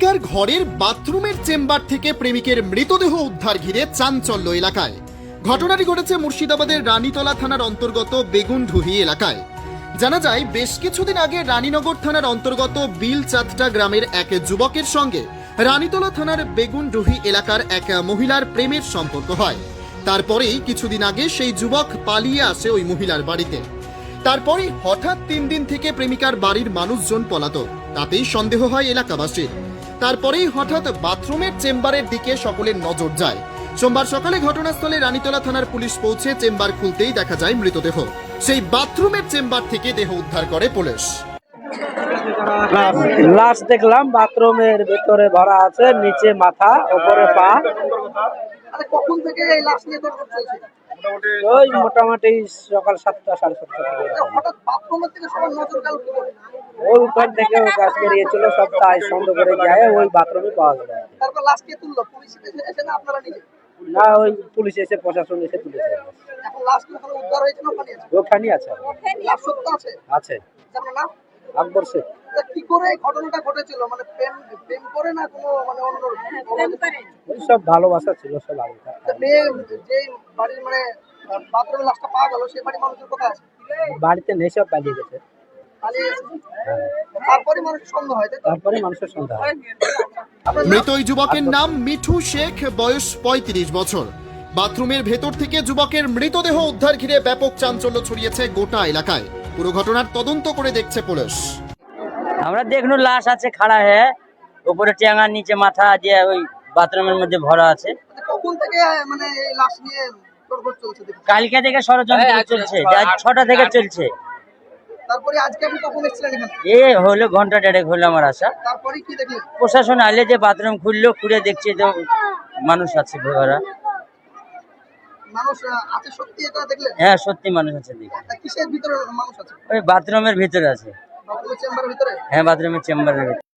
প্রেমিকার ঘরের বাথরুমের চেম্বার থেকে প্রেমিকের মৃতদেহ উদ্ধার ঘিরে চাঞ্চল্য এলাকায়। ঘটনাটি ঘটেছে মুর্শিদাবাদের রানীতলা থানার অন্তর্গত বেগুনঢুহি এলাকায়। জানা যায়, বেশ কিছুদিন আগে রানীনগর থানার অন্তর্গত বিলচাতটা গ্রামের এক যুবকের সঙ্গে রানীতলা থানার বেগুনডুহি এলাকার এক মহিলার প্রেমের সম্পর্ক হয়। তারপরেই কিছুদিন আগে সেই যুবক পালিয়ে আসে ওই মহিলার বাড়িতে। তারপরে হঠাৎ তিন দিন থেকে প্রেমিকার বাড়ির মানুষজন পলাতক। তাতেই সন্দেহ হয় এলাকাবাসীর। তারপরেই হঠাৎ বাথরুমের চেম্বারের দিকে সকলের নজর যায়। সোমবার সকালে ঘটনাস্থলে রানীতলা থানার পুলিশ পৌঁছে চেম্বার খুলতেই দেখা যায় মৃতদেহ। সেই বাথরুমের চেম্বার থেকে দেহ উদ্ধার করে পুলিশ। লাশ দেখলাম বাথরুমের ভিতরে ভরা আছে নিচে মাথা উপরে পা। কখন থেকে এই লাশ নিয়ে ওই মোটামুটি সকাল সাতটা সাড়ে সাতটা হঠাৎ বাথরুমের থেকে সবার নজর ওই উপর থেকে ও গাছ বেরিয়েছিল সব তাই সন্দেহ করে যায় ওই বাথরুমে পাওয়া গেল তারপর লাশ কে তুললো? পুলিশ এসে এসে না আপনারা নিজে? না ওই পুলিশ এসে প্রশাসন এসে তুলেছে। এখন কি ওখানে উদ্ধার হয়েছে না ওখানে আছে? ওখানে আছে। লাশ সত্য আছে? আছে। আপনার নাম? আকবর শেখ। তা কি করে এই ঘটনাটা ঘটেছিল? মানে প্রেম প্রেম করে না কোনো মানে অন্য ওই সব ভালোবাসা ছিল সব মেয়ে যে বাড়ির মানে বাথরুমের লাশটা পাওয়া গেল সেই বাড়ির মানুষের কোথায় আছে? বাড়িতে নেই সব পালিয়ে গেছে। মৃত ওই যুবকের নাম মিঠু শেখ বয়স পঁয়ত্রিশ বছর। বাথরুমের ভেতর থেকে যুবকের মৃতদেহ উদ্ধার ঘিরে ব্যাপক চাঞ্চল্য ছড়িয়েছে গোটা এলাকায়। পুরো ঘটনার তদন্ত করে দেখছে পুলিশ। আমরা দেখল লাশ আছে খাড়া হয়ে উপরে টেঙা নিচে মাথা যে ওই বাথরুমের মধ্যে ভরা আছে। কখন থেকে মানে লাশ নিয়ে তোড়জোড় চলছে দেখি কালকে থেকে ষড়যন্ত্র চলছে ছটা থেকে চলছে। তারপরে আজকে আপনি কখন এসেছিলেন এখানে? এ হলো ঘণ্টা দেড়েক হলো আমার আশা তারপরে কি দেখলেন? প্রশাসন আলে যে বাথরুম খুললো খুলে দেখছে তো মানুষ আছে ঘোরা মানুষ আছে সত্যি এটা দেখলেন? হ্যাঁ সত্যি মানুষ আছে দেখি। তা কিসের ভিতরে মানুষ আছে? ওই বাথরুমের ভিতরে আছে। বাথরুমের চেম্বারের ভিতরে? হ্যাঁ বাথরুমের চেম্বারের ভিতরে।